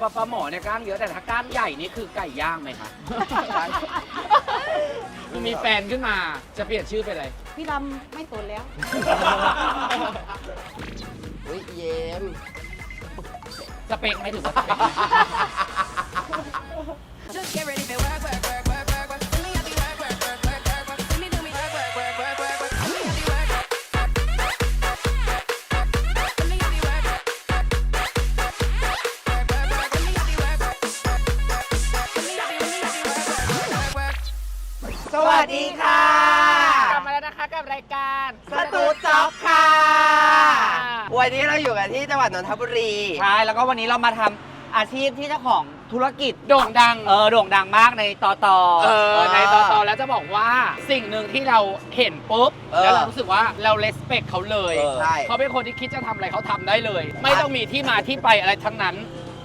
ปลาปลาหมอเนี่ยกล้างเยอะแต่ถ้ากล้างใหญ่นี่คือไก่ย่างไหมคะมันมีแฟนขึ้นมาจะเปลี่ยนชื่อเป็นอะไร พี่ดำไม่ตนแล้วอุ้ยเย็มสเปคไหมถึงว่าสเปค วัสดีค่ะ กลับมาแล้วนะคะกับรายการสตูจ็อกค่ะ วันนี้เราอยู่กันที่จังหวัดนนทบุรี ใช่แล้วก็วันนี้เรามาทำอาชีพที่เจ้าของธุรกิจโด่งดัง เออโด่งดังมากในต่อต่อเออในตอนตอนแล้วจะบอกว่าสิ่งหนึ่งที่เราเห็นปุ๊บ เออแล้วเรารู้สึกว่าเราเลสเปคเขาเลย เออใช่ เขาเป็นคนที่คิดจะทำอะไรเขาทำได้เลย ไม่ต้องมีที่มาที่ไปอะไรทั้งนั้น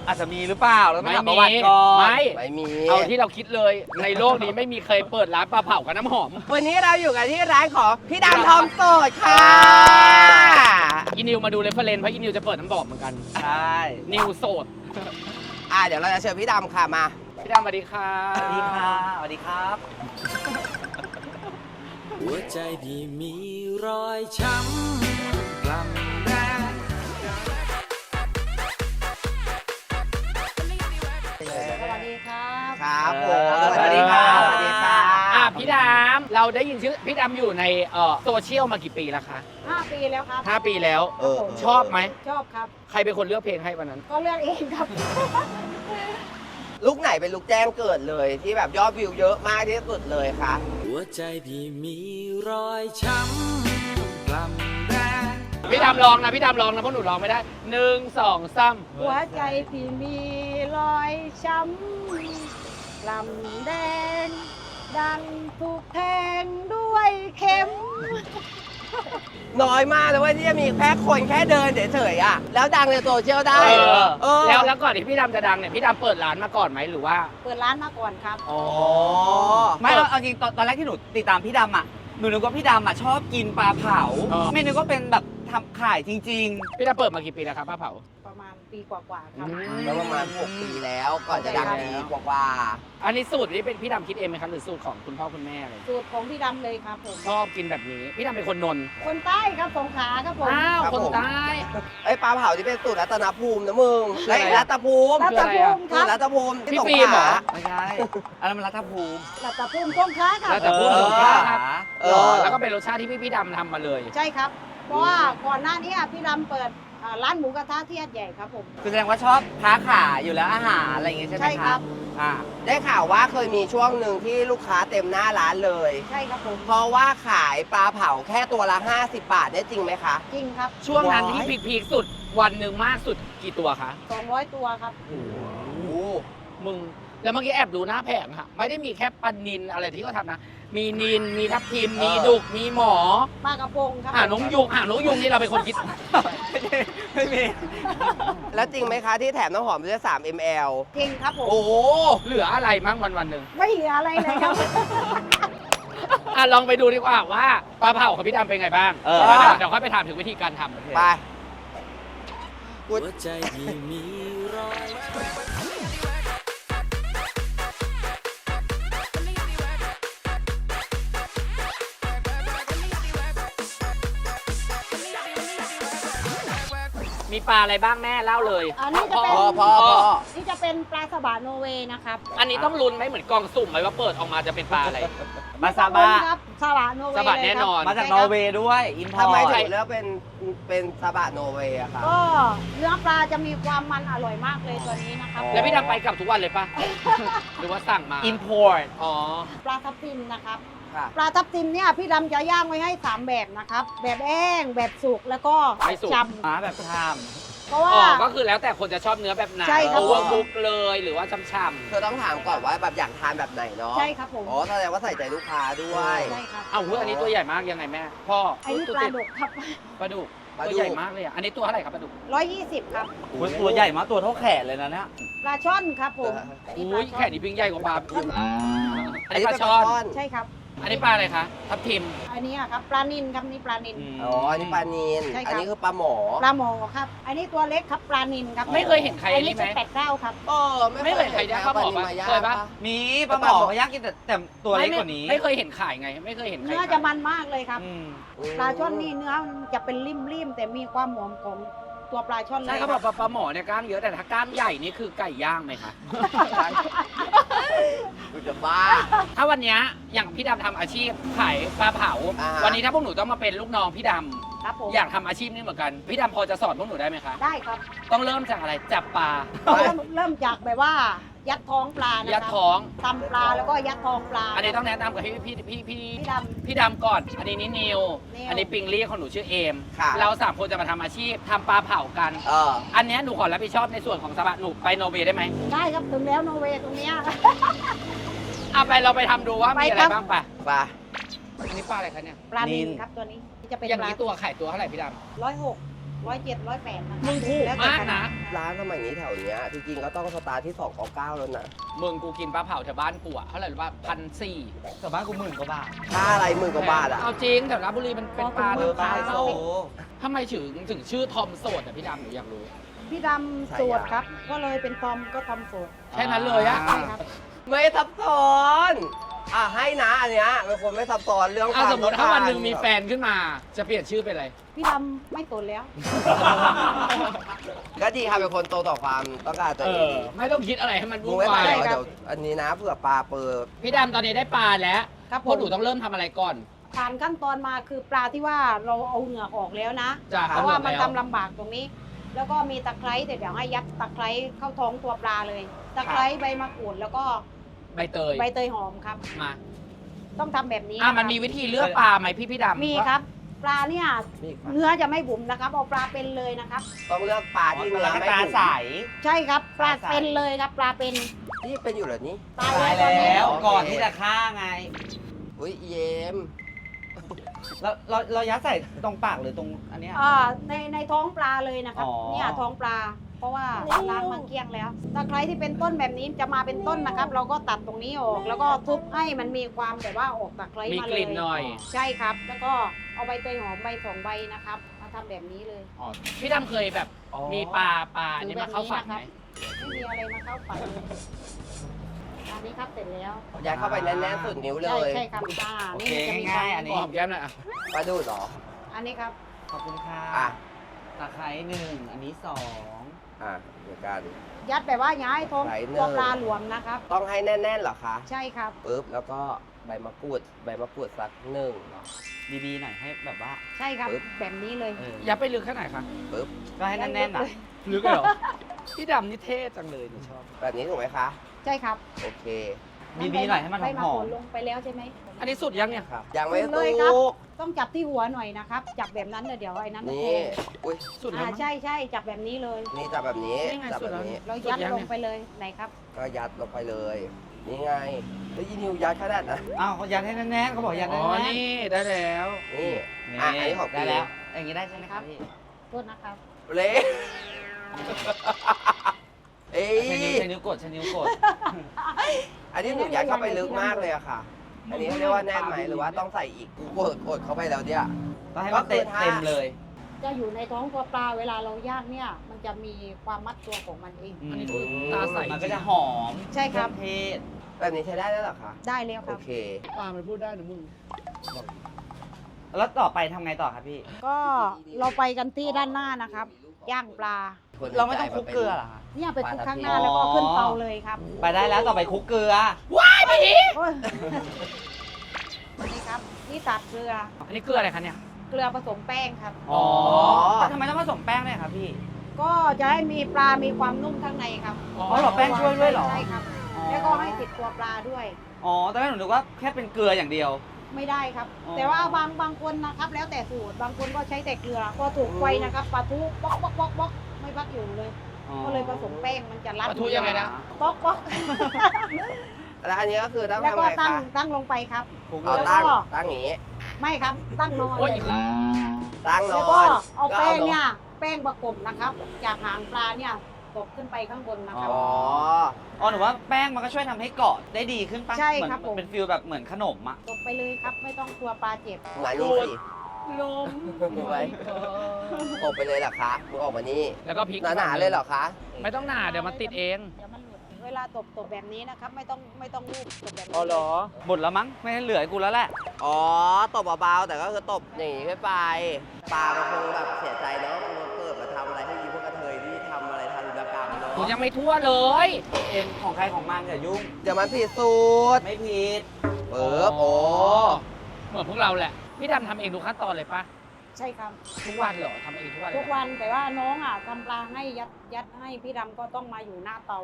อาจจะมีหรือเปล่าเราต้องไม่ถามปมีระวัติก่อนไม่ ไม่มี เอาที่เราคิดเลยในโลกนี้ไม่มีเคยเปิดร้านปลาเผากับน้ำหอม วันนี้เราอยู่กันที่ร้านของพี่ดำทองโสดค่ะอีนิวมาดูเรฟเฟรนเพราะอีนิวจะเปิดน้ำบอกเหมือนกัน ใช่นิวโสด อ่าเดี๋ยวเราจะเชิญพี่ดำค่ะมา พี่ดำสวัสดีค่ะสวัสดีค่ะสวัสดีครับ หัวใจพี่มีรอยช้ำกล้ำแรง ครับครับผมเออสวัสดีค่ะสสวัวัสสดีดีค่ะค่ะอะพี่ดำเราได้ยินชื่อพี่ดำอยู่ในเอ่อโซเชียลมากี่ปีแล้วคะ5ปีแล้วครับ ห้าปีแล้วเออ ชอบไหม ชอบครับ ใครเป็นคนเลือกเพลงให้วันนั้น ก็เลือกเองครับ ลุกไหนเป็นลุกแจ้งเกิดเลยที่แบบยอดวิวเยอะมากที่สุดเลยค่ะ หัวใจพี่มีรอยช้ำกล้ำแรงพี่ดำลองนะ พี่ดำลองนะเพราะหนูลองไม่ได้หนึ่งสองสามหัวใจพี่มีรอยช้ำ ลำแดง ดังถูกแทงด้วยเข็ม น้อยมากเลยเว่าที่จะมีแค่คนแค่เดินเฉยๆอะ แล้วดังในโซเชียลได้เออ เออแล้วแล้วก่อนที่พี่ดำจะดังเนี่ยพี่ดำเปิดร้านมาก่อนไหมหรือว่า เปิดร้านมาก่อนครับ อ๋ออ๋อไม่เอาเอาจริงตอนตอนแรกที่หนูติดตามพี่ดำอะหนูนึกว่าพี่ดำอะชอบกินปลาเผาไม่นึกว่าเป็นแบบทำขายจริง พี่ดำเปิดมากี่ปีแล้วครับป้าเผา ประมาณปีกว่าๆครับ แล้วประมาณ 6 ปีแล้วก่อนจะดังดีกว่าอันนี้สูตรนี้เป็นพี่ดำคิดเองไหมครับหรือสูตรของคุณพ่อคุณแม่เลยสูตรของพี่ดำเลยครับผม ชอบกินแบบนี้ พี่ดำเป็นคนนนท์คนใต้ครับสงขลาครับผมอ้าวคนใต้ๆไอ้ยปลาเผาที่เป็นสูตรรัตนภูมินะมึงคืออะไรไอ้รัตภูมิรัตภูมิคสูรัตบรรัตภูมิที่พี่สงฟิล์มขเหรลาอๆไม่ใช่อันนั้นมันรัฐภูมิรัตภูมิสงขลาครับ รัตภูมิเอสองขลาครับ เอหรออ แล้วก็เป็นรสชาติที่พี่พี่ดำทำมาเลย ใช่ครับ เพราะว่าก่อนหน้านี้พี่ดำเปิด อ่าร้านหมูกระทะที่หัดใหญ่ครับผม คือแสดงว่าชอบค้าขายอยู่แล้วอาหารอะไรอย่างเงี้ยใช่ไหมใช่ครับอ่าได้ข่าวว่าเคยมีช่วงหนึ่งที่ลูกค้าเต็มหน้าร้านเลย ใช่ครับผม เพราะว่าขายปลาเผาแค่ตัวละ 50 บาทเนี่ยจริงไหมคะ จริงครับ ช่วงนั้นที่พีคๆสุดวันหนึ่งมากสุดกี่ตัวคะ200 ตัวครับ โอ้โหมึง แล้วเมื่อกี้แอบดูหน้าแผงค่ะ ไม่ได้มีแค่ปลานินอะไรที่เขาทำนะ มีนินมีทับทิมมีดุกมีหมอ ปลากระพงครับหางนกยุงหางนกยุงนี่เราเป็นคนคิดไม่มี แล้วจริงไหมคะที่แถมน้ำหอมด้วย3 ml จริงครับผม โอ้โหเหลืออะไรมั้งวันวันๆหนึ่งไม่เหลืออะไรเลยครับ อะลองไปดูดีกว่าว่าปลาเผาของพี่ดำเป็นไงบ้างเออเดี๋ยวเดี๋ยวค่อยไปถามถึงวิธีการทำ ไป หัวใจพี่มีรอย มีปลาอะไรบ้างแม่เล่าเลย อันนี้จะเป็นพอพอพอ นี่จะเป็นปลาสบะโนเวย์นะครับอันนี้ต้องลุ้นไหมเหมือนกล่องสุ่มไหมว่าเปิดออกมาจะเป็นปลาอะไร มาซาบ้าครับสบะโนเวย์สบะเลยแน่ครับนอนมาจากนอร์เวย์ด้วย อินพอทำไมร์ต ถึงเลือกเป็นเป็นซาบะโนเวย์อะคะก็เนื้อปลาจะมีความมันอร่อยมากเลยตัวนี้นะครับแล้วพี่ดำไปกลับทุกวันเลยปะหรือว่าสั่งมา อินพอร์ต อ๋อ ปลาทับทิมนะครับ ค่ะปลาทับทิมเนี่ยพี่ดำจะย่างไว้ให้สามแบบนะครับ แบบแห้งแบบสุกแล้วก็ไม่สุกจมาแบบทามำเพราะว่า อ๋อก็คือแล้วแต่คนจะชอบเนื้อแบบไหนใช่ครับ โอเวอร์คุกเลยหรือว่าช่ำเธอต้องถามก่อนว่าแบบอยากทานแบบไหนเนาะใช่ครับผมอ๋อแสดงว่าใส่ใจลูกค้าด้วยใช่ครับๆเอ้าเฮ้ยอันนี้ตัวใหญ่มากยังไงแม่ พ่ออันนี้ตัวปลาติดดุกครับปลาดุกปลาดุกตัวใหญ่มากเลยอะ อันนี้ตัวเท่าไหร่ครับปลาดุก120 ครับคุณตัวใหญ่มากตัวเท่าแขนเลยนะเนี่ยปลาช่อนครับผมเออนี่ปอุ้ลายช่แค่นี้พิงใหญ่กว่าปลาอนอันนี้ปลาช่อน ใช่ครับ อันนี้ปลาอะไรคะ ทับทิม อันนี้อะครับปลานินครับนี่ปลานิน อ๋อ อันนี้ปลานีน ใช่ครับ อันนี้คือปลาหมอ ปลาหมอครับ อันนี้ตัวเล็กครับปลานินครับไม่เคยเห็นใครอัอันนนี้นี้ไหมจะแปดเก้าครับ เออไม่เคยใครย่างปลาหมอปะปลานิลเคยปะ มีปลาหมอเขาย่างกินแต่แต่ตัวเล็กกว่านี้ ไม่ไม่เคยเห็นขายไง ไม่เคยเห็นใครเนื้อขายจะมันมากเลยครับ อืมปลาช่อนนี่เนื้อมันจะเป็นริมๆแต่มีความหอมของ ตัวปลาช่อนเลใช่ยเขาบอกปลาปลาหมอเนี่ยกล้างเยอะแต่ถ้ากล้างใหญ่นี่คือไก่ย่างไหมคะกูจะบ้า ถ้าวันเนี้ยอย่างพี่ดำทำอาชีพขายปลาเผา อ่า วันนี้ถ้าพวกหนูต้องมาเป็นลูกน้องพี่ดครับผมำอยากทำอาชีพนี้เหมือนกัน พี่ดำพอจะสอนพวกหนูได้ไหมคะ ได้ครับต้องเริ่มจากอะไรจับปลา เริ่มเริ่มจากแบบว่า ยัดท้องปลานะยัดครับท้องตำปลาแล้วก็ยัดท้องปลา อันนี้ต้องแนะนำกับพี่พี่พี่พี่พี่ดพี่ดำก่อน อันนี้นินิว นิว อันนี้ปิงลี่ของหนูชื่อเอม ค่ะ เราสามคนจะมาทำอาชีพทำปลาเผากัน เออ อันเนี้ยหนูขอรับผิดชอบในส่วนของสบะหนูไปโนเวย์ได้ไหมำได้ครับถึงแล้วโนเวย์ตรงเนี้ย เอาไปเราไปทำดูว่าไปมีอะคไรรับ บ้างปะปลา อันนี้ปลาอะไรคะเนี่ย ปลานินนิลครับตัวนี้จะเป็นอย่างปลานี้ตัวไข่ตัวเท่าไหร่พี่ดร้อยหก ร้อยเจ็ดร้อยแปดนะำมึงถูกมากนะร้านสมัยนี้แถวเนี้ยจริงๆก็ต้องสตาร์ทที่2องเก้าแล้วนะมึงกูกินปลาเผาแถวบ้านกูอะเท่าไหร่รู้ป่ะพันสี่แต่บ้านกูหมื่นกว่าบาทค่าอะไรหมื่นกว่าบาทอะ เอาจริงแถวราชบุรีมันเป็นปลาเออน้ำปลาขาวไฮโซ ทำไมถึงถึงชื่อทอมโสดอะพี่ดำหนูอยากรู้ พี่ดำสูตรครับ ก็เลยเป็นตอมก็ทำสูตรแค่นั้นเลยอะ ใช่ครับ ไม่ซับซ้อน อะให้นะอันเนี้ยเป็นคนไม่ซับซ้อนเรื่องคอะวามสมมติถ้าวันหนึ่งมีแฟนขึ้นมา จะเปลี่ยนชื่อเป็นอะไร พี่ดำไม่ตนแล้ว ก็ดีค่ะเป็นคนโตต่อความต้องการตัวเอเอองไม่ต้องคิดอะไรให้มันมึวุ่งนไม่ไปวายเหรอเดี๋ยวอันนี้นะเผื่อปลาเปิดพี่ดำตอนนี้ได้ปลาแล้วครับพผวกมหนูต้องเริ่มทำอะไรก่อนผ่านขั้นตอนมาคือปลาที่ว่าเราเอาเหงือกออกแล้วนะจ้ะเพราะว่ามันแล้วทำลำบากตรงนี้ แล้วก็มีตะไคร้แต่เดี๋ยวให้ยัดตะไคร้เข้าท้องตัวปลาเลย ตะไคร้ใบมะกรูดแล้วก็ ใบเตย ใบเตยหอมครับ มาต้องทำแบบนี้อะะครับมันมีวิธีเลือกปลาไหมพี่พี่ดำมีครับ ปลาเนี่ยนี่ค่ะเนื้อจะไม่บุ๋มนะครับเอาปลาเป็นเลยนะครับ ต้องเลือกปลาที่เนื้อแล้วก็ไม่ตาบุ๋มใสใช่ครับ ปลาปลาใสเป็นเลยครับ ปลาเป็นนี่เป็นอยู่เหรอนี่ ตายตายตอนนี้แล้วโอเคก่อนที่จะฆ่าไง อุ้ยเยมเราเราเรายัดใส่ตรงปากหรือตรงอันเนี้ย อ่าในในท้องปลาเลยนะครับ อ๋อ เนี่ยท้องปลา เพราะว่าล้างมันเกลี้ยงแล้วตะไคร้ที่เป็นต้นแบบนี้จะมาเป็นต้นนะครับ เราก็ตัดตรงนี้ออก แล้วก็ทุบให้มันมีความแบบว่าออกตะไคร้มีมากเลลิ่ยนหน่อย ใช่ครับ แล้วก็เอาใบเตยหอมใบสองใบนะครับมาทำแบบนี้เลยอ๋อพี่ดำเคยแบบอ๋อมีปลาปลาอันนี้มาเข้าฝันไหมไม่มีอะไรมาเข้าฝันเลยอันนี้ครับเสร็จแล้วยัดเข้าไปแน่นๆสุดนิ้วเลใช่ย ใช่ครับอ่าโอนี่เคจะมีง่ายๆอันขนี้อหอมแก้มหน่อยอะปลาดูดเหรอ อันนี้ครับ ขอบคุณค่ะอะ ตะไคร้หนึ่งอันนี้สอง อะเดี๋ยวกัน ยัดแบบว่าย้ายท้องใส่เนยตัวปลาหลวมนะครับ ต้องให้แน่นๆเหรอคะใช่ครับ ปึ๊บแล้วก็ใบมะกรูดใบมะกรูดสักหนึ่ง ดีๆหน่อยให้แบบว่าใช่ครับปึ๊บ แบบนี้เลย เอออย่าไปลึกแค่ไหนคะปึ๊บก็ให้แน่นๆอะลึกเลยเหรอ พี่ดำนี่เท่จังเลยหนูชอบ แบบนี้ถูกไหมคะ ใช่ครับ โอเค ดีๆหน่อยให้มันใบหอมกรูดลงไปแล้วใช่ไหม อันนี้สุดยังเนี่ย ครับ ยังไม่สุดเลยครับสุกต้องจับที่หัวหน่อยนะครับ จับแบบนั้นเดี๋ยวไอ้นั้นมันนี่แทงอุ้ยสุดแล้วอ่ามั้ง ใช่ใช่จับแบบนี้เลย นี่จับแบบนี้นี่ไงจับสุดแบแล้วบนี้เราสุดยัดยังลเนี่งยไปเลยไหนครับ ก็ยัดลงไปเลย นี่ไงแล้วยีนิวยัดขนาดนะอ้าวเขายัดให้แน่นๆเขาบอกยัดอ๋ให้อ แน่นนี่ ได้แล้ว นี่ๆอะอันนี้ของได้ปีแล้ว อย่างนี้ได้ใช่ไหมครับพี่ โทษนะครับ เละ เอ้ใช้นิ้วย ใช้นิ้วกดใช้นิ้วกด อันนี้หนูยัดเข้าไปลึกมากเลยอะค่ะ อันนี้เขาเรียกว่าแน่นไหมหรือว่าต้องใส่อีกกูกดกดเข้าไปแล้วเนี่ย ต้องให้มันเต็มก็คือถ้า เต็มเลย จะอยู่ในท้องตัวปลาเวลาเราย่างเนี่ย มันจะมีความมัดตัวของมันเอง อันนี้คือตาใสมันก็จะหอมใช่ครับ เคองเทศแบบนี้ใช้ได้แล้วเหรอคะ ได้แล้วคโอรับ เค ปลามันพูดได้นะมึง แล้วต่อไปทำไงต่อครับพี่ ก็เราไปกันที่ด้านหน้านะครับ ย่างปลา เราไม่ต้องคลุกเกลือเหรอคะเนี่ยไปคลุกข้างหน้าอ๋อแล้วก็ขึ้นเตาเลยครับไปได้แล้วต่อไปคลุกเกลือโอ้ยนี่ครับนี่ตัดเกลือ อันนี้เกลืออะไรคะเนี่ย เกลือผสมแป้งครับ อ๋ออแต่ทำไมต้องผสมแป้งด้วยครับพี่ ก็จะให้มีปลา มีความนุ่มข้างในครับอ๋ออ๋อเหรอแป้งช่วยด้วยเหรอ ใช่ครับ แล้วก็ให้ติดตัวปลาด้วย อ๋อตอนแรกหนูนึกว่าแค่เป็นเกลืออย่างเดียว ไม่ได้ครับอ๋อแต่ว่าบางบางคนนะครับ แล้วแต่สูตร บางคนก็ใช้แต่เกลือพอถูกไฟนะครับปลาทูป๊อกป๊อกป๊อกป๊อก ไม่พักอยู่เลยก็เลยผสมแป้งมันจะรัดปลาทูยังไงนะ ป๊อกป๊อกแล้วอันนี้ก็คือต้องแล้วทำก็ไงตั้งคะตั้งลงไปครับเอาแล้วตั้งก็ ตั้งอย่างนี้ ไม่ครับ ตั้งนอนโอ้ยเลยตั้งนแล้วอก็นเอาแป้งก็เนี่ยแป้งประกบนะครับ จากหางปลาเนี่ยตบขึ้นไปข้างบนนะครับอ๋ออ๋อหนูว่าแป้งมันก็ช่วยทำให้เกาะได้ดีขึ้นปะใช่เหมือนครับผม เป็นฟิลแบบเหมือนขนมอะตบไปเลยครับ ไม่ต้องกลัวปลาเจ็บไหนดูสิ ลมดูไว้ตบไปเลยเหรอคะมึงออกมานี่แล้วก็พริกหนาๆเลยเหรอคะ ไม่ต้องหนาเดี๋ยวมันติดเองเดี๋ยวมันหลุดเวลาตบตบแบบนี้นะครับ ไม่ต้องไม่ต้องลูบตบแบบนี้อ๋อเหรอหมดแล้วมั้งไม่ให้เหลือให้กูแล้วแหละอ๋อ ตบเบาๆแต่ก็คือตบอย่างนี้ขึ้นไปปลามันคงแบบเสียใจเนาะมันเกิดมาทำอะไรให้ยีพวกกระเทยที่ทำอะไรทารุณกรรมเนาะกูยังไม่ทั่วเลยเอ็นของใครของมันอย่ายุ่งเดี๋ยวมันผิดสูตรไม่ผิดเปิบโอ้เหมือนพวกเราแหละ พี่ดำทำเองทุกขั้นตอนเลยปะใช่ครับ ทุกวันเหรอทำเองทุกวันเลยทุกวันแต่ว่าน้องอะทำปลาให้ยัดยัดให้พี่ดำก็ต้องมาอยู่หน้าเตา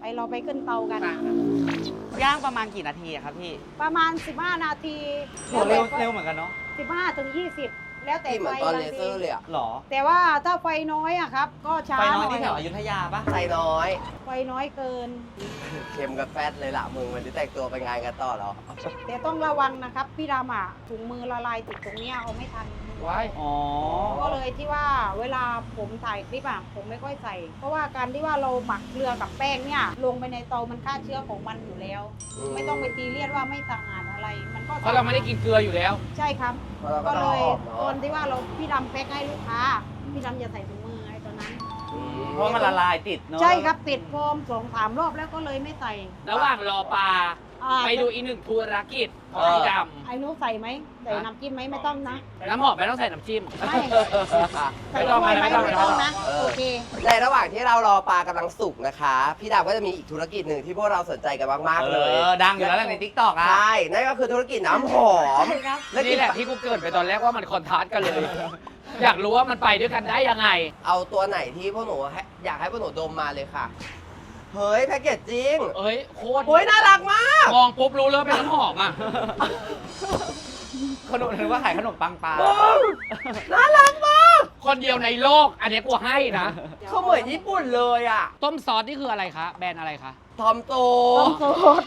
ไปเราไปขึ้นเตากัน ย่างประมาณกี่นาทีอะครับพี่ประมาณ 15 นาทีโหเร็วเร็วเหมือนกันเนาะ15ถึง20 แล้วแต่ที่เหไฟมือนตอนบาเลงเซทีอร์เลยอะหรอ แต่ว่าถ้าไฟน้อยอะครับ ก็ช้าไปหน้อยน่อที่ยแถวอยุธยาปะใส่น้อย ไฟน้อยเกิน เค็มกับแฟตเลยล่ะมึงวันนี้แต่งตัวไปงานกันต่อเหรอ แต่ต้องระวังนะครับ พี่ดำอะถุงมือละลายติดตรงเนี้ยเอาไม่ทัน ไว้อ๋อ ก็เลยที่ว่าเวลาผมถ่ายคลิปอะผมไม่ค่อยใส่ เพราะว่าการที่ว่าเราหมักเกลือกับแป้งเนี่ย ลงไปในเตามันฆ่าเชื้อของมันอยู่แล้ว อืม ไม่ต้องไปตีเลียนว่าไม่สะอาดอะไร มันก็เพราะเราไม่ได้กินเกลืออยู่แล้ว ใช่ครับเพราะเราก็ก็ต้เลองยออกตอนเนาะที่ว่าเราพี่ดำแพ็คให้ลูกค้าพี่ดำอย่าใส่ถุงมือไอ้ตอนนั้น อืมเพราะมันละลายติดเนาะใช่ครับติดโฟมสองสามรอบแล้วก็เลยไม่ใส่ ระหว่างรอปลา อ่าไปดูอีกหนึ่งธุรกิจของพี่ดไอ้นุใส่ไหมใส่น้ำจิ้มไหมไม่ต้องนะำน้ำหอมไม่ต้องใส่น้ำจิ้ม ไม่ ใส่ไม่ต้องด้วยไหมไม่ต้อง ไม่ต้องนะเออ โอเค ในระหว่างที่เรารอปลากำลังสุกนะคะ พี่ดาวก็จะมีอีกธุรกิจหนึ่งที่พวกเราสนใจกันมากเอๆเลยอดังอยู่แล้วแหละในทิกตอกอะใช่นั่นก็คือธุรกิจน้ำหอมใช่ครับและกินี่นแหละที่กูเกริดไปตอนแรกว่ามันคอนทราสต์กันเลย อยากรู้ว่ามันไปด้วยกันได้ยังไง เอาตัวไหนที่พวกหนูให้อยากให้พวกหนูดมมาเลยค่ะ เฮ้ยแพ็กเกจจริงเอ้ยโคตรโอ้ยน่ารักมาก มองปุ๊บรู้เลยว่าเป็นน้ำหอมอะ ขนมนึกว่าขายขนมปังปลา น่ารักมากคนเดียวในโลก อันนี้กูให้นะ เขาเหมือนญี่ปุ่นเลยอะ ต้มซอสนี่คืออะไรคะ แบรนด์อะไรคะ ทอมโตต้องโสด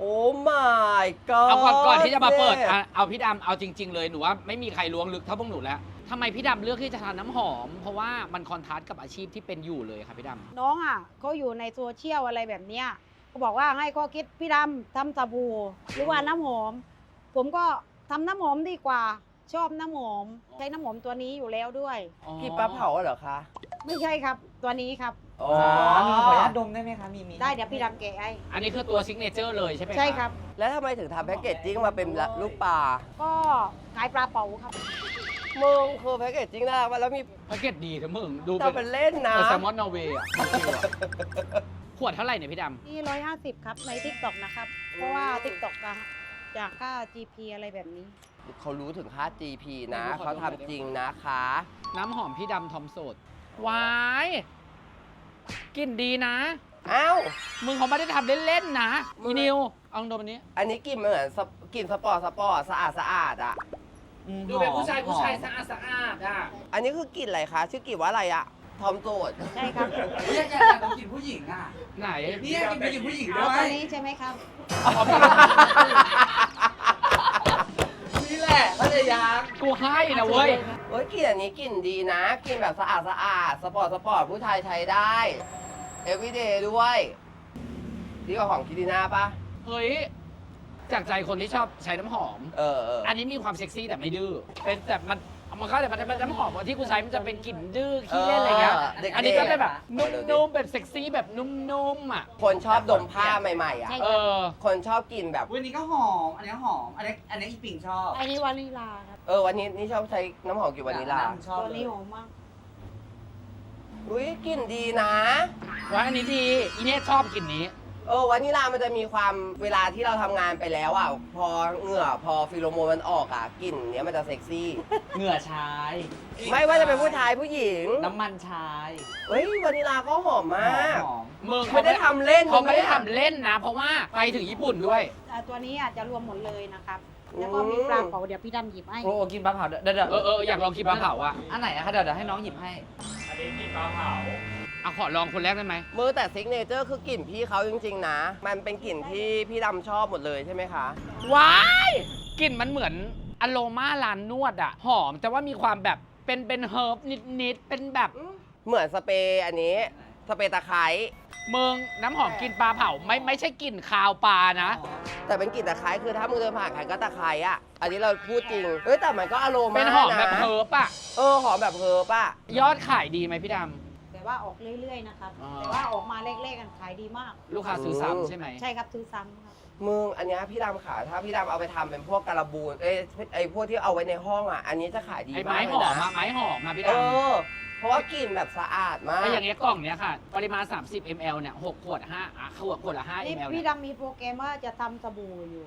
โอ้ my god เอาก่อนก่อนที่จะมาเปิดอะเอาพี่ดำเอาจริง ๆ เลยหนูว่าไม่มีใครล้วงลึกเท่าพวกหนูแล้ว ทำไมพี่ดำเลือกที่จะทานน้ำหอม เพราะว่ามันคอนทราสต์กับอาชีพที่เป็นอยู่เลยค่ะพี่ดำน้องอะเขาอยู่ในโซเชียลอะไรแบบเนี้ยเขาบอกว่าให้ข้อคิดพี่ดำทำสบู่หรือว่าน้ำหอม ผมก็ทำน้ำหอมดีกว่า ชอบน้ำหอม ใช้น้ำหอมตัวนี้อยู่แล้วด้วยกินปลาเผาเหรอคะไม่ใช่ครับ ตัวนี้ครับอ๋ออ๋อมีขออนุญาตดมได้ไหมคะ มีมีได้เดี๋ยวพี่ดำแกะให้อันนี้คือตัวซิกเนเจอร์เลยใช่ไหมะใช่ครับ แล้วทำไมถึงทำแพ็กเกจจิ้งมาเป็นลูกปลา ก็ขายปลาเป๋าครับ มึงคือแพ็กเกจจิ้งน่ารักมากแล้วมีแพ็กเกจดีนะมึง ดูเราเป็นเล่นนะ แซลมอนนอร์เวย์อะขวดเท่าไหร่เนี่ยพี่ดำ นี่ร้อยห้าสิบครับ ในทิกตอกนะครับ เพราะว่าทิกตอกจากค่า GP อะไรแบบนี้ เขารู้ถึงค่า GP นะไม่รู้ขอเขาดูทำจริงนะคะ น้ำหอมพี่ดำทอมโสดวายกลิ่นดีนะอ้าวมึงเขาไม่ได้ทำเล่นๆนะมึอีงนิว เอาดมอันนี้ อันนี้กลิ่นเหมือนสปกลิ่นสปอร์ตสปอร์ตสะอาดสะอาดอะ อืมดูเป็นผู้ชายหอมผู้ชายสะอาดสะอาดอะอันนี้คือกลิ่นอะไรคะชื่อกลิ่นว่าอะไรอะทอมโจดใช่ครับเนี่ยอยากอยากดมกลิ่นผู้หญิงอะไหนนี่อยากกินไปกินผู้หญิงด้เอาวตัวยนี้ใช่ไหมครับเอาพี่นี่แหละพยายามกูให้นะเว้ยเฮ้ยกลิ่นอันนี้กลิ่นดีนะกลิ่นแบบสะอาดสะอาดสปอร์ตสปอร์ตผู้ชายใช้ได้ everyday ด้วยดีกว่าของคิดิน่าปะเฮ้ย จากใจคนที่ชอบใช้น้ำหอม เออเอออันนี้มีความเซ็กซี่แต่ไม่ดื้อ เป็นแต่มันมันก็แต่มันเป็นน้ำหอมที่กูใช้มันจะเป็นกลิ่นดื้อขี้เล่นอะไรเงี้ยเด็กๆอันนี้ก็เป็นแบบนุ่มๆแบบเซ็กซี่แบบนุ่มๆอะ คนชอบดมผ้าใหม่ๆอะ ใช่ เออ คนชอบกลิ่นแบบ วันนี้ก็หอม อันนี้หอม อันนี้อันนี้อีปิงชอบอันนี้วานิลาครับเออวันนี้นี่ชอบใช้น้ำหอมกลิ่นวานิลาชอบตัวเลนี้ยหอมมาก อุ้ยกลิ่นดีนะ ว่าอันนี้ดี อีเนี่ยชอบกลิ่นนี้ เออวานิลามันจะมีความเวลาที่เราทำงานไปแล้วอะพอเหงื่อพอฟิโลโมนมันออกอะกลิ่นเนี้ยมันจะเซ็กซี่ เหงื่อชายไม่ว่าจะเป็นผู้ชายผู้หญิงน้ำมันชายเฮ้ยวานิลาก็หอมมาก หอมมึงไม่ได้ทำเล่นเขาไม่ได้ทำเล่นนะ เพราะว่าไปถึงญี่ปุ่นด้วย อ่าตัวนี้อาจจะรวมหมดเลยนะครับ แล้วก็มีปลาเป๋าเดี๋ยวพี่ดำหยิบให้โอ้โหกินปลาเผาเดี๋ยวเดี๋ยวเออเอออยากลองกินปลาเผาอะอันไหนอะคะเดี๋ยวเดี๋ยวให้น้องหยิบให้เอาขอลองคนแรกได้ไหม มือแต่ซิกเนเจอร์คือกลิ่นพี่เขาจริง ๆ นะ มันเป็นกลิ่นที่พี่ดำชอบหมดเลยใช่ไหมคะ ว้ายกลิ่นมันเหมือนอโรมาร้านนวดอะหอม แต่ว่ามีความแบบเป็นเป็นเฮิร์บนิดๆเป็นแบบเหมือนสเปรย์อันนี้ สเปรย์ตะไคร้มึงน้ำหอมกลิ่นปลาเผาไม่ไม่ใช่กลิ่นคาวปลานะ แต่เป็นกลิ่นตะไคร้คือถ้ามึงเดินผ่านใครก็ตะไคร้อะ อันนี้เราพูดจริงเฮ้ยแต่มันก็อารมณ์เป็นหอมแบบเฮิร์บอะเออหอมแบบเฮิร์บอะ ยอดขายดีไหมพี่ดแต่ ว่าออกเรื่อยๆนะครับอ๋อแต่ว่าออกมาเลขๆกันขายดีมากำลูกค้าซื้อซ้ำใช่ไหม ใช่ครับซื้อซ้ำครับ มึงอันเนี้ยพี่ดำขายถ้าพี่ดำเอาไปทำเป็นพวกการะบูนเอ้ยไอ้พวกที่เอาไว้ในห้องอะ อันนี้จะขายดีไอ้มากไม้หอมเลยมานะไม้หอมมาพี่เอดำอเพราะว่ากลิ่นแบบสะอาดมากไอ้อย่างเงี้ยกล่องเนี้ยค่ะ ปริมาณ 30 ml เนี่ย6ขวด5อะขวดขวดละ5 นี่ ml พี่เนี่ยดำมีโปรแกรมว่าจะทำสบู่อยู่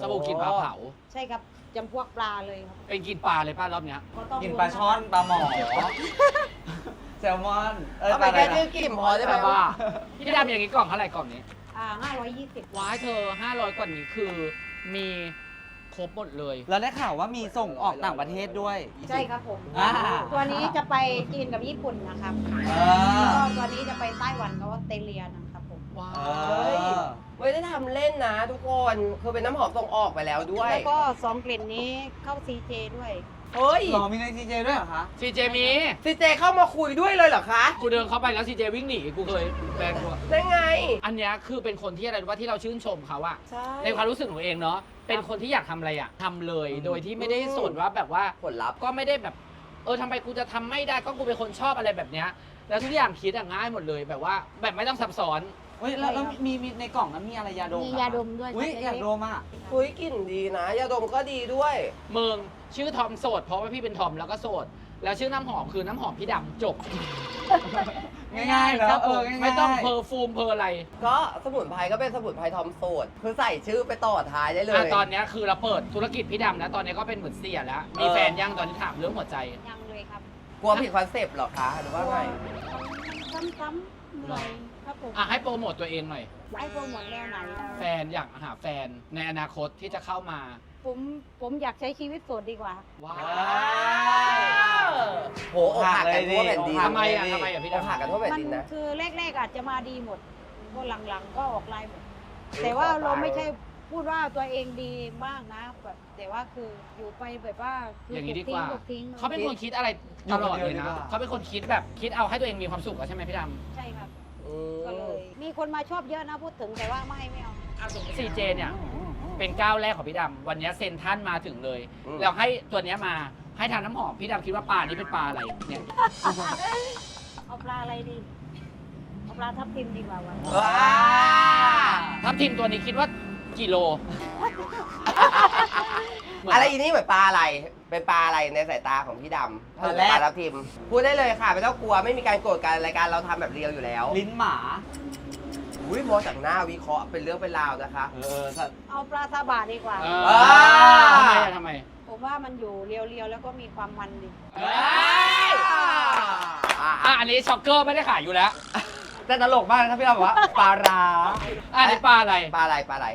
สบู่กลิ่นปลาเผา ใช่ครับจำพวกปลาเลยครับเป็นกลิ่นปลาเลยป้ารอบเนี้ย ก็ต้องกินปลาช่อนปลาหมอ แซลมอนเออเอาปไปลาอะไรแค่นะชื่อกลิ่นพอได้ไหมแต่ว่าพี่ดำอย่างงี้กล่องเท่าไหร่กล่องนี้ อ่าห้าร้อยยี่สิบว้ายเธอ 500 กว่านี้คือมีครบหมดเลย แล้วได้ข่าวว่ามีส่งออกต่างประเทศด้วย ใช่ครับผม อ่า ตัวนี้จะไปจีนกับญี่ปุ่นนะครับเอแล้วอก็ตัวนี้จะไปไต้หวันกับออสเตรเลียนะครับผม ว้าเอวอไม่ได้ทำเล่นนะทุกคน คือเป็นน้ำหอมส่งออกไปแล้วด้วย แล้วก็สองกลิ่นนี้เข้า CJ ด้วย เฮ้ยหรอมีในซีเจด้วยเหรอคะซีเจมีซีเจเข้ามาคุยด้วยเลยเหรอคะกูเดินเข้าไปแล้วซีเจวิ่งหนีกูเคยแบนกูได้ไง อันเนี้ยคือเป็นคนที่อะไรรู้ว่าที่เราชื่นชมเขาอะใช่ ในความรู้สึกหนูเองเนาะเป็นคนที่อยากทำอะไรอะทำเลยโดยที่ไม่ได้สนว่าแบบว่า ผลลัพธ์ก็ไม่ได้แบบ เออทำไมกูจะทำไม่ได้ก็กูเป็นคนชอบอะไรแบบเนี้ยแล้วทุกอย่างคิดอะง่ายหมดเลยแบบว่า แบบไม่ต้องซับซ้อน เฮ้ยแล้วแล้วมีมีในกล่องนั้นมีอะไรยาดมมีเหรอคะยาดมด้วยอุ้ยครับอยากดมอะคุยกลิ่นดีนะยาดมก็ดีด้วย เมือง ชื่อทอมโสด เพราะว่าพี่เป็นทอมแล้วก็โสด แล้วชื่อน้ำหอมคือน้ำหอมพี่ดำจบง่ายๆครัแล้วบเอผมอง่ายๆไม่ต้องเพอร์ฟูมเพออะไรก็สมุนไพรก็เป็นสมุนไพรทอมโสดคือใส่ชื่อไปต่อท้ายได้เลย อะตอนเนี้ยคือเราเปิดธุรกิจพี่ดำนะตอนนี้ก็เป็นเหมือนเสียแล้ว มีเออแฟนยังตอนนี้ถามเรื่องหัวใจ ยังเลยครับกลัวผิดคอนเซปต์เหรอคะหรือว่าไงซ้ำๆเหนื่อยครับผมอะให้โปรโมทตัวเองหน่อยให้โปรโมทแนวไหน แฟนอยากหาแฟนในอนาคตที่จะเข้ามา ผมผมอยากใช้ชีวิตโสดดีกว่า ว้าโหอกหักกันทั่วแผ่นดินทำไมอะทำไมอะพี่อกดำหักกันทั่วแผ่นมันดินนะ คือแรกๆอาจจะมาดีหมดก็หลังๆก็ออกลายหมดแต่ว่าเราไม่ใช่พูดว่าตัวเองดีมากนะแบบแต่ว่าคืออยู่ไปแบบว่าคือย่างนี้ถูดีกว่า ถูทิ้งเขาเป็นคนคิดอะไรตลอดเลยนะ เขาเป็นคนคิดแบบคิดเอาให้ตัวเองมีความสุขอะใช่ไหมพี่ดำใช่ครับอืมก็เลย มีคนมาชอบเยอะนะพูดถึงแต่ว่าไม่ไม่เอาซีเจเนี่ย เป็นก้าวแรกของพี่ดำวันนี้เซ็นท่านมาถึงเลยแล้วให้ตัวเนี้ยมาให้ทานน้ำหอมพี่ดำคิดว่าปลานี้เป็นปลาอะไรเนี่ยเอาปลาอะไรดี เอาปลาทับทิมดีกว่าวันว้าทับทิมตัวนี้คิดว่ากิโลอะไรอีนี่เหมือนปลาอะไร เป็นปลาอะไรในสายตาของพี่ดำถ้าปลาเป็นแรดปลาทับทิม พูดได้เลยค่ะ ไม่ต้องกลัวไม่มีการโกรธกันรายการเราทำแบบเรียวอยู่แล้ว ลิ้นหมา อุ้ยมองจากหน้าวิเคราะห์เป็นเรื่องเป็นราวนะคะ เออสัตว์เอาปลาซาบะดีกว่า เออ่าอทำไมอะทำไมผมว่ามันอยู่เรียวๆ แล้วก็มีความมันดี เอ้ยอะอันนี้ช็อกเกอร์ไม่ได้ขายอยู่แล้วแต่ตลกมากนะพี่ดำบอกว่าปลาร้าอะอันนี้ปลาอะไร ปลาอะไรปลาอะไร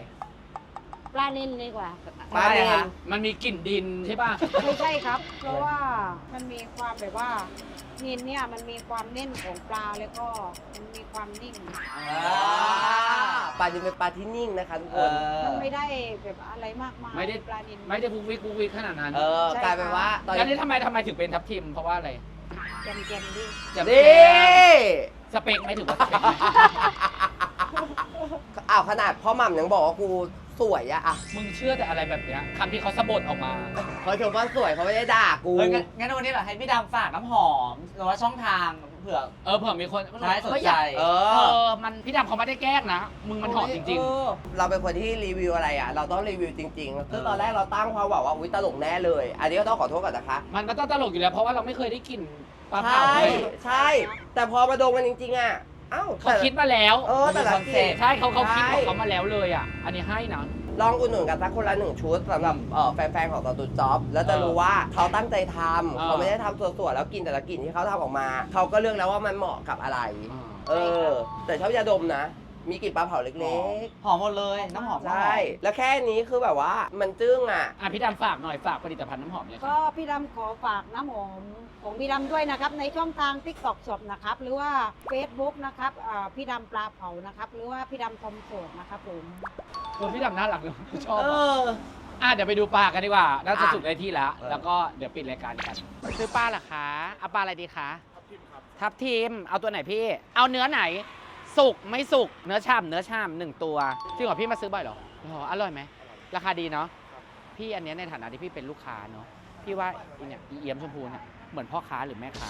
ปลานิลดีกว่า ปลาอะไรคะมันมีกลิ่นดินใช่ป่ะ ไม่ใช่ครับ เพราะว่ามันมีความแบบว่านินเนี่ยมันมีความเน่นของปลาแล้วก็มันมีความนิ่ง ปลาดินเป็นปลาที่นิ่งนะคะทุกเอคนอมันไม่ได้แบบอะไรมากมายไม่ได้ ปลานินไม่ได้พุกวิกพุกวิกขนาดนั้นเออกลายเป็นว่าตอนแล้วนี่นี้ทำไมทำไมถึงเป็นทับทิมเพราะว่าอะไรแจมแจมๆดีจะดีสเปคไหม่ถือว่าสเปคไหมอ้าวขนาดพ่อหม่ำยังบอกว่ากู สวยอะอะมึงเชื่อแต่อะไรแบบเนี้ยคำที่เขาสะบดออกมาเขาชมว่าสวยเขาไม่ได้ด่ากู เอองั้นงั้นวันนี้เหรอให้พี่ดำฝากน้ำหอมหรือว่าช่องทางเผื่อ เออเผื่อมีคนใช่สนไม่อใจยากเอเออ อ มันพี่ดำเขาไม่ได้แกล้งนะ มึงมันหอมจริง เออเราเป็นคนที่รีวิวอะไรอะเราต้องรีวิวจริงๆซึ่งตอนแรกเราตั้งความหวังว่า อุ้ยตลกแน่เลย อันนี้ก็ต้องขอโทษก่อนนะคะ ๆ มันก็ต้องตลกอยู่แล้วเพราะว่าเราไม่เคยได้กลิ่นปลาใชเผา่เลย ใช่ แต่พอมาดมกันจริงๆอะเอ้าเขาคิดมาแล้วเออแต่ละมีคอนกเซ็ลิ่ปนต์ใช่เขาเขาคิดของใช่เขามาแล้วเลยอะ อันนี้ให้นะ ลองอุดหนุนกันสักคนละหนึ่งชุดสำหรับเอ่อแฟนๆของต่อตูจ็อบ แล้วจะรู้ว่าเขาตั้งใจทำเออ เขาไม่ได้ทำส่วนๆแล้วกินแต่ละกลิ่นที่เขาทำออกมา เขาก็เลือกแล้วว่ามันเหมาะกับอะไร เออ แต่ชอบยาดมนะ มีกลิ่นปลาเผาเล็กหอมหมดเลยน้ำหอมๆก็หอมใช่ แล้วแค่นี้คือแบบว่ามันจึ้งอะ อะพี่ดำฝากหน่อยฝากผลิตภัณฑ์น้ำหอมเนี่ยคก็รับพี่ดำขอฝากน้ำหอม ของพี่ดำด้วยนะครับ ในช่องทาง t ิ k t o k Shop นะครับ หรือว่า Facebook นะครับอ่าพี่ดำปลาเผานะครับ หรือว่าพี่ดำทอมโสดนะครับผมเออพี่ดำน่ารักเลยชอบเออะอ อะเดี๋ยวไปดูปลากันดีกว่า น่าจะอะ สุกได้ที่แล้วเออแล้วก็เดี๋ยวปิดรายการกัน ซื้อปลาเหรอคะเอาปลาอะไรดีคะทับทิมครับทับทีมเอาตัวไหนพี่ เอาเนื้อไหน สุกไม่สุกเนื้อช่ำเนื้อช่ำหนึ่งตัวจริงเหรอพี่มาซื้อบ่อยเหรออ๋ออร่อยไหมราคาดีเนาะพี่อันเนี้ยในฐานะที่พี่เป็นลูกค้าเนาะพี่ว่าอีเนี่ยอีเอี่ยมชมพูเนี่ย เหมือนพ่อค้าหรือแม่ค้า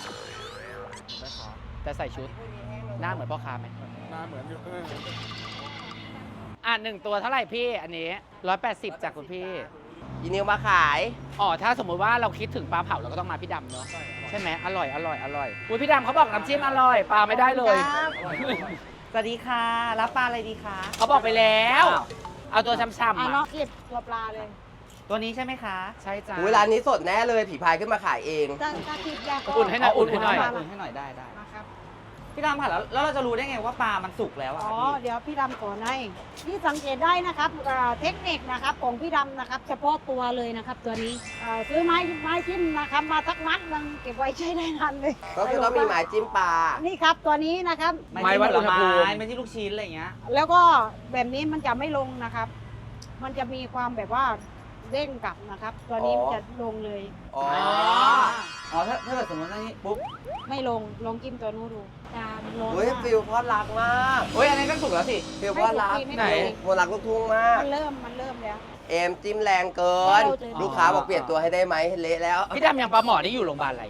แต่ใส่ชุด หน้าเหมือนพ่อค้าไหมหน้าเหมือนอยู่อะหนึ่งตัวเท่าไหร่พี่ อันนี้ร้อยแปดสิบจากคุณพี่ อีนิวมาขาย อ๋อ ถ้าสมมุติว่าเราคิดถึงปลาเผาเราก็ต้องมาพี่ดำเนาะใช่ไหมอร่อยอร่อยอร่อยอุ้ยพี่ดำเขาบอกน้ำจิ้มอร่อยปลาไม่ได้เลยสวัสดีค่ะ รับปลาอะไรดีคะเขาบอกไปแล้วอ้าวเอาตัวช้ำอะๆเนาะอะเก็บตัวปลาเลย ตัวนี้ใช่ไหมคะใช่จ้าอุ้ยร้านนี้สดแน่เลยผีพายขึ้นมาขายเอง ถ้าถ้าคิดยากก็อุ่นให้หน่อยอุ่นให้หน่อยอุ่นให้หน่อยได้ได้นะครับพี่ดำค่ะแล้วแล้วเราจะรู้ได้ไงว่าปลามันสุกแล้วอะอ๋คะอพี่เดี๋ยวพี่ดำก่อนให้ที่สังเกตได้นะครับเอ่อเทคนิคนะครับของพี่ดำนะครับ เฉพาะตัวเลยนะครับตัวนี้เอ่อซื้อไม้ไม้จิ้มนะครับ มาทักมัดนึงเก็บไว้ใช้ได้นานเลยก็คือต้องมีหมายจิ้มปลา นี่ครับตัวนี้นะครับ ไม่ไม้ใช่วัดผอุลณหไม้ภูมิไม่ใช่ลูกชิ้นอะไรอย่างเงี้ย แล้วก็แบบนี้มันจะไม่ลงนะครับ มันจะมีความแบบว่า เด้งกลับนะครับ ตัวนี้อ๋อมันจะลงเลย อ๋อ อ๋อ ถ้าถ้าเกิดสมมติว่านี่ปุ๊บไม่ลงลองจิ้มตัวนู้นดูจานร้อนเฮ้ยมากฟิลพอดรักมากเฮ้ยอันนี้ก็สุกแล้วสิฟิลพอดรักไม่ไหนถูกโมรักลูกทุ่งมาก มันเริ่ม มันเริ่มแล้ว เอมจิ้มแรงเกินเราเจอลูกค้าบอกเปลี่ยนตัวให้ได้ไหมเละแล้ว พี่ดำอย่างปลาหมอนี่อยู่โรงพยาบาลอะไร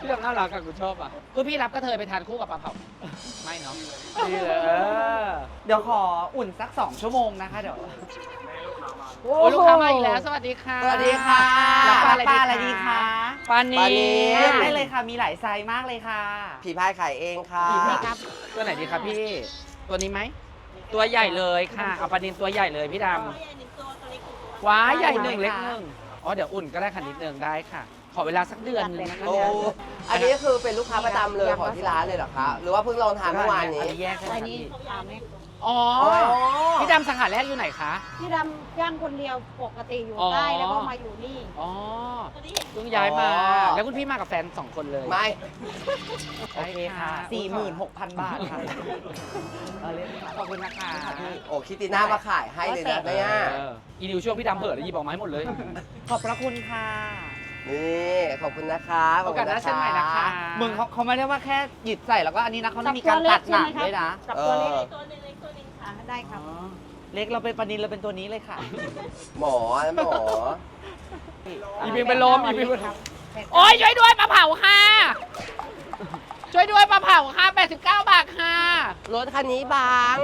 พี่ดำน่ารักอะกูชอบอะคือพี่รับก็เธอไปทานคู่กับปลาเผาไม่เนาะดีเลยเดี๋ยวขออุ่นสัก2ชั่วโมงนะคะเดี๋ยว โอ้ยลูกค้ามาอีกแล้ว สวัสดีค่ะสวัสดีค่ะรับปลาปลาอะอะไรไรดีดีคะคะปลาปลานินีลเลือกได้เลยค่ะมีหลายไซส์มากเลยค่ะ ผีพายขายเองค่ะนี่ครับ ตัวไหนดีครับพี่ ตัวนี้ไหม ตัวใหญ่เลยค่ะ เอาปลานินตัวใหญ่เลยพี่ดำว้ายใหญ่หนึ่งได้ไหมเล็กคะหนึ่งอ๋อเดี๋ยวอุ่นก็ได้ค่ะนิดนึงได้ค่ะ ขอเวลาสักเดือนหนึงนะคะโอ้ เนี่ยอันนี้คือเป็นลูกค้าประจำเลยของที่ร้านเลยเหรอคะ หรือว่าเพิ่งลองทานเมื่อวานนี้ อัแยกใช่ไหมอันครับนี้พี่ตามนี้ อ๋ออ๋อ พี่ดำสาขาแรกอยู่ไหนคะ พี่ดำย่างคนเดียวปกติอยู่อ๋อ ใต้แล้วก็มาอยู่นี่อ๋อเพิ่งย้ายมา อ๋อ แล้วคุณพี่มากับแฟนสองคนเลย ไม่โอเคค่ะ46,000บาทค่ะเอาเล่นค่ะขอบคุณนะคะโอ้คิติน่ามาขายให้เลยนะเนี่ยเอออีนิวช่วงพี่ดำเผิดเลยหยิบออกมาให้หมดเลยขอบพระคุณค่ะนี่ขอบคุณนะคะโอกาสหน้าเชิญใหม่นะคะมึงเขาเขาไม่ได้ว่าแค่หยิบใส่แล้วก็อันนี้นะเขามีการตัดหนังด้วยนะกับตัวเล็ก เออ อะได้ครับเล็กเราเป็นปลานินเราเป็นตัวนี้เลยค่ะหมอนะหมอ อีพิมเป็นลมอีพิมเป็นลม โอ้ยช่วยด้วยปลาเผาค่ะ ช่วยด้วยปลาเผาค่ะ 89 บาทค่ะรถคันนี้บาง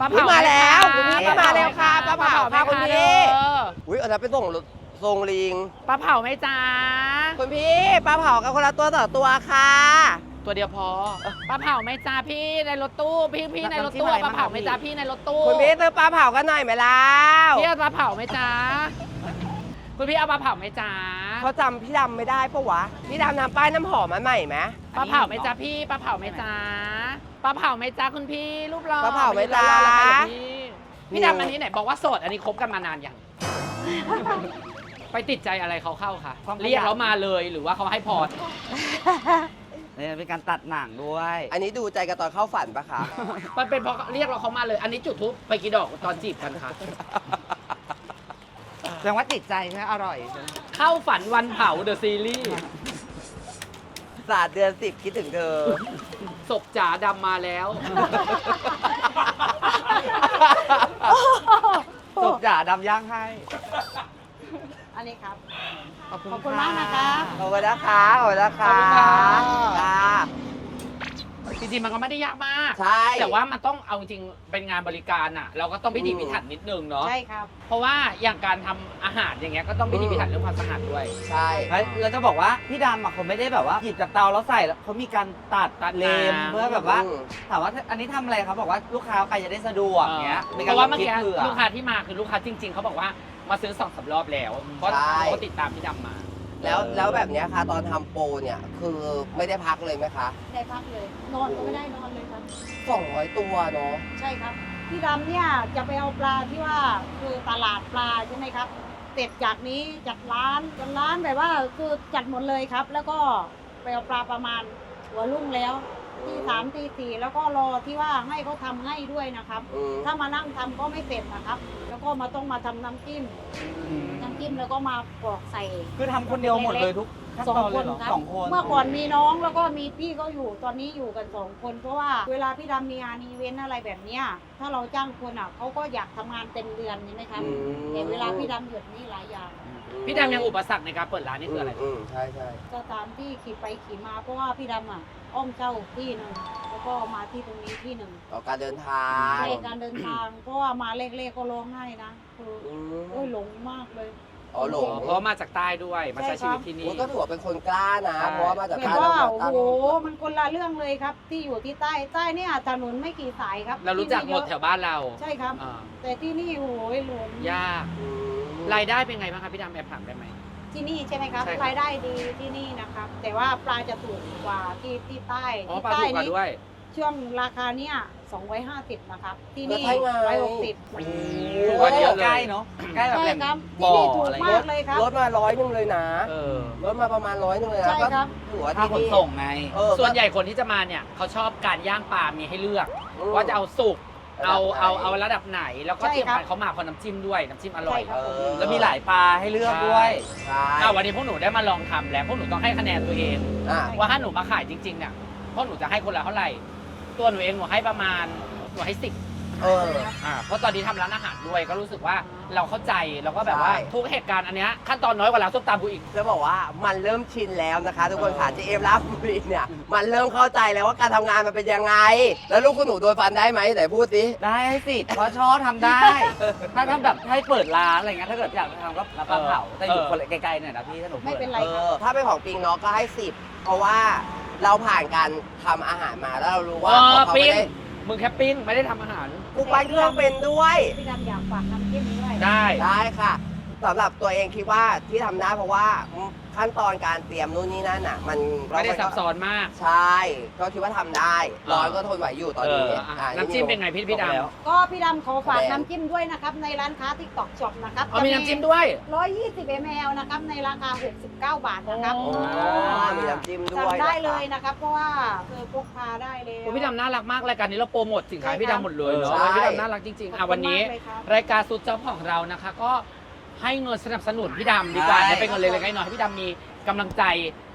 ปลาอุ๊เผายมาแล้วไหคุณพี่คะมาแล้วค่ะปลาเผาค่ะคุณพี่ เอออุ้ยอันนั้นเป็นส่งทรงลิง ปลาเผาไหมจ้าคุณพี่ปลาเผากันคนละตัวต่อตัวค่ะ ตัวเดียวพอปลาเผาไหมจ้าพี่ในรถตู้ พี่พี่ในรถตู้น้ำจิ้มอะไรปลาเผาไหมจ้าบ้างคะพี่พี่ในรถตู้คุณพี่ซื้อปลาเผากันหน่อยไหมล่ะพี่เอาปลาเผาไหมจ้าคุณพี่เอาปลาเผาไหมจ้าเขาจำพี่ดำไม่ได้ปะวะพี่ดำทำป้ายน้ำหอมมาใหม่ไหมปลาเผาไหมจ้าพี่ปลาเผาไหมจ้าปลาเผาไหมจ้าคุณพี่รูปหล่อปลาเผาไหมจ๊ะยืนรอๆแล้วไปเลยพี่พี่ดำอันนี้ไหนบอกว่าโสดอันนี้คบกันมานานยังไปติดใจอะไรเขาเข้าคะความขยันเรียกแล้วมาเลยหรือว่าเขาให้พร เนี่ยเป็นการตัดหนังด้วย อันนี้ดูใจกันตอนเข้าฝันปะคะ มันเป็นเพราะเรียกเราเขามาเลย อันนี้จุดทุบไปกี่ดอกตอนจีบกันคะ แสดงว่าติดใจใช่ไหมอร่อยใช่ไหมเข้าฝันวันเผาเดอะซีรีส์ศาสตร์เดือนสิบคิดถึงเธอ ศพจ๋าดำมาแล้ว จบจ่าดำย่างให้ อันนี้ครับ ขอบคุณขอบคุณมากนะคะ ขอบคุณนะคะขอบคุณนะคะขอบคุณค่ะ ค่ะจริงๆมันก็ไม่ได้ยากมาก ใช่ แต่ว่ามันต้องเอาจริงๆเป็นงานบริการอะ เราก็ต้องพิถีพิถันนิดนึงเนาะใช่ครับ เพราะว่าอย่างการทำอาหารอย่างเงี้ยก็ต้องพิถีพิถันเรื่องความสะอาดด้วย ใช่เฮ้ยเราจะบอกว่าพี่ดำอะเขาไม่ได้แบบว่าหยิบจากเตาแล้วใส่แล้วเขามีการตัดตัดเลมน้ำ เพื่อแบบว่าอืมถามว่าอันนี้ทำอะไรครับบอกว่าลูกค้าใครจะได้สะดวกเงี้ยเพราะว่าเมื่อกี้คิดผื่ลูกค้าที่มาคือลูกค้าจริง ๆเขาบอกว่า มาซื้อสองสามรอบแล้วเพราะใช่ เขาก็ติดตามพี่ดำมา แล้วแล้วแบบเนี้ยค่ะ ตอนทำโปรเนี่ยคือไม่ได้พักเลยไหมคะได้พักเลย นอนก็ไม่ได้นอนเลยครับ 200 ตัวเนาะ ใช่ครับ พี่ดำเนี่ยจะไปเอาปลาที่ว่าคือตลาดปลาใช่ไหมครับ เสร็จจากนี้จัดร้านจัดร้านแบบว่าคือจัดหมดเลยครับ แล้วก็ไปเอาปลาประมาณหัวรุ่งแล้ว ตีสามตีสี่แล้วก็รอที่ว่าให้เขาทำให้ด้วยนะครับอืมถ้ามานั่งทำก็ไม่เสร็จนะครับ แล้วก็มาต้องมาทำน้ำจิ้มน้ำจิ้มแล้วก็มากรอกใส่คือทำคนเดียวหมดเลยทุก สองคนครับสองคนเมื่อก่อนมีน้องแล้วก็มีพี่เขาอยู่ตอนนี้อยู่กันสองคนเพราะว่าเวลาพี่ดำมีงานอีเวนต์อะไรแบบเนี้ยถ้าเราจ้างคนอะเขาก็อยากทำงานเต็มเดือนใช่ไหมครับอืม แต่เวลาพี่ดำหยุดนี่หลายอย่าง พี่ดำยังอุปสรรคในการเปิดร้านนี่คืออะไรอืมใช่ใช่สถานที่ขี่ไปขี่มาเพราะว่าพี่ดำอะอ้อมเจ้าที่หนึ่งแล้วก็มาที่ตรงนี้ที่หนึ่งต่อการเดินทางใช่การเดินทางเพราะว่ามาเล็กๆก็ร้องไห้นะคืออืมโอ้ยหลงมากเลย อ๋อหลงเพราะมาจากใต้ด้วยมาใช้ชีวิตที่นี่ โอ้ยก็ถือว่าเป็นคนกล้านะ ใช่ เพราะว่ามาจากแบบการว่าเราโอ้ตั้งโหมันคนละเรื่องเลยครับ ที่อยู่ที่ใต้ใต้เนี่ยถนนไม่กี่สายครับเรารู้จักหมดแถวบ้านเราใช่ครับ อ่าแต่ที่นี่โอ้โหหลงยากอืม รายได้เป็นไงบ้างครับพี่ดำแอบถามได้ไหม ที่นี่ใช่ไหมครับใช่ครับ รายได้ดีที่นี่นะครับ แต่ว่าปลาจะถูกกว่าที่ที่ใต้อ๋อที่ปลาใต้ถูกกว่านี่ด้วย ช่วงราคาเนี่ย 250นะครับที่นี่ก็ใช่ไงร้อยหกสิบถูกกว่าเยอะเลยใกล้เนาะใกล้แบบใช่แหล่งครับบ่ที่อนี่ถูกอะไรมากเลยครับลดมาร้อยหนึ่งเลยนะเออลดมาประมาณร้อยหนึ่งเลยนะใช่ครับ ก็ถือว่าค่าที่ขนนี่ ส่งไง เออ ส่วนใหญ่คนที่จะมาเนี่ยเขาชอบการย่างปลา มีให้เลือกอืมว่าจะเอาสุก เอาระดับไหนเอาเอาระดับไหน แล้วก็ใช่ที่ครับ สำคัญเขามาพร้อมน้ำจิ้มด้วย น้ำจิ้มอร่อยใช่ครับผม เออ แล้วมีหลายปลาให้เลือกด้วยใช่อะวันนี้พวกหนูได้มาลองทำแล้ว พวกหนูต้องให้คะแนนตัวเอง อะ ว่าถ้าหนูมาขายจริงๆเนี่ย พวกหนูจะให้คนละเท่าไหร่ ตัวหนูเองหนูให้ประมาณหนูให้สิบเออ อ่าเพราะตอนนี้ทำร้านอาหารด้วยก็รู้สึกว่าเราเข้าใจแล้วก็แบบว่าใช่ ทุกเหตุการณ์อันเนี้ยขั้นตอนน้อยกว่าร้านส้มตำกูอีก จะบอกว่ามันเริ่มชินแล้วนะคะ ทุกคนค่ะเออเจเอฟรับบุรีเนี่ยมันเริ่มเข้าใจแล้วว่าการทำงานมันเป็นยังไง แล้วลูกคุณหนูโดนฟันได้ไหมไหนพูดสิ ได้สิเพราะชอบทำได้ ถ้าทำแบบให้เปิดร้านอะไรเงี้ยถ้าเกิดอยากทำก็รับปลาเผาแต่อยู่คนละไกลๆหน่อยนะพี่ถ้าหนูไม่เป็นไรเออถ้าเป็นของปิงเนาะก็ให้สิบเพราะว่า เราผ่านการทำอาหารมาแล้วเรารู้ว่าเออเขาไม่ปิ้งได้มึงแค่ปิ้งไม่ได้ทำอาหาร กูปั้นเครื่องเป็นด้วย พี่ดำอยากฝากน้ำจิ้มด้วยได้ ได้ค่ะสำหรับตัวเองคิดว่าที่ทำได้เพราะว่า ขั้นตอนการเตรียมนู่นนี่นั่นอะ มันไม่ได้ซับซ้อนมากใช่ก็คิดว่าทำได้ร้อนก็ทนไหวอยู่ตอนเอนี้ออะอะน้ำจิ้มเป็นไงพี่พี่ดำแล้วก็พี่ดำขอฝากแดงน้ำจิ้มด้วยนะครับ ในร้านค้าทิกตอกช็อปนะครับเอามีน้ำจิ้มด้วย 120 ml นะครับในราคา 69 บาทนะครับโอ้โอ้มีน้ำจิ้มด้สั่งวยได้นะคะเลยนะครับ เพราะว่าเธอพกพาได้เลย โอ้พี่ดำน่ารักมากรายการนี้เราโปรโมทสินค้าใช่ครับพี่ดำหมดเลยเนาะใช่ พี่ดำน่ารักจริงๆอะวันนี้ รายการสุดเจ้าของเรานะคะ ก็ ให้เงินสนับสนุนพี่ดำดีกว่าใช่ได้เป็นเงินเล็กๆน้อยๆให้พี่ดำมีกำลังใจ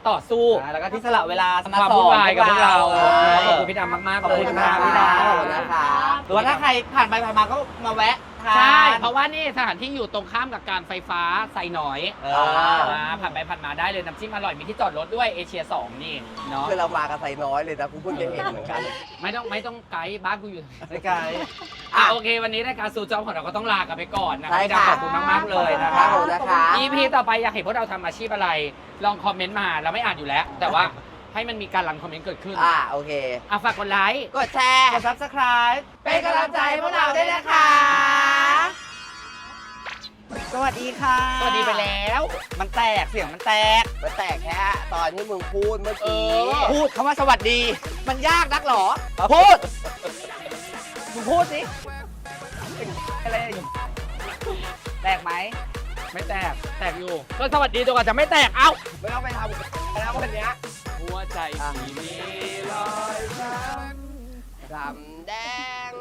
ต่อสู้แล้วก็ที่สละเวลาความวุ่นวายกับพวกเราใช่ขอบคุณพี่ดำมากๆขอบเลยคุณนะค่ะคะพี่ดำขอบคุณนะคะ หรือว่าถ้าใครผ่านไปผ่านมาก็มาแวะ ทาน ใช่ เพราะว่านี่สถานที่อยู่ตรงข้ามกับการไฟฟ้าใส่หน่อยเออ่าออ่าผ่านไปผ่านมาได้เลยน้ำจิ้มอร่อยมีที่จอดรถด้วยเอเชีย 2 นี่เนาะคือเรามากับใส่น้อยเลยนะกูเพิ่งจะเห็นเหมือนกันไม่ต้องไม่ต้องไกด์บ้านกูอยู่ไม่ไกลอะโอเค วันนี้รายการสู่จอของเราก็ต้องลากันไปก่อนนะใช่พี่ดำค่ะขอบคุณมากๆเลยนะคครัรับบผมนะคะ EP ต่อไปอยากเห็นพวกเราทำอาชีพอะไร ลองคอมเมนต์มาเราไม่อ่านอยู่แล้ว แต่ว่า ให้มันมีการรันคอมเมนต์เกิดขึ้นอ่าโอเคอะฝากกดไลค์กดแชร์กด subscribe เป็นกำลังใจให้พวกเราด้วยนะคะ สวัสดีค่ะสวัสดีไปแล้ว มันแตกเสียงมันแตกมันแตกแค่ตอนที่มึงพูดเมื่อกี้เออ พูดคำว่าสวัสดี มันยากนักหรอ พูดมึงพูดสิอะไรอยู่แตกไหมไม่แตก แตกอยู่ ก็สวัสดีจนกว่าจะไม่แตก เอ้า ไม่ต้องไปทำแล้ววันเนี้ย หัวใจพี่มีรอยดำแดง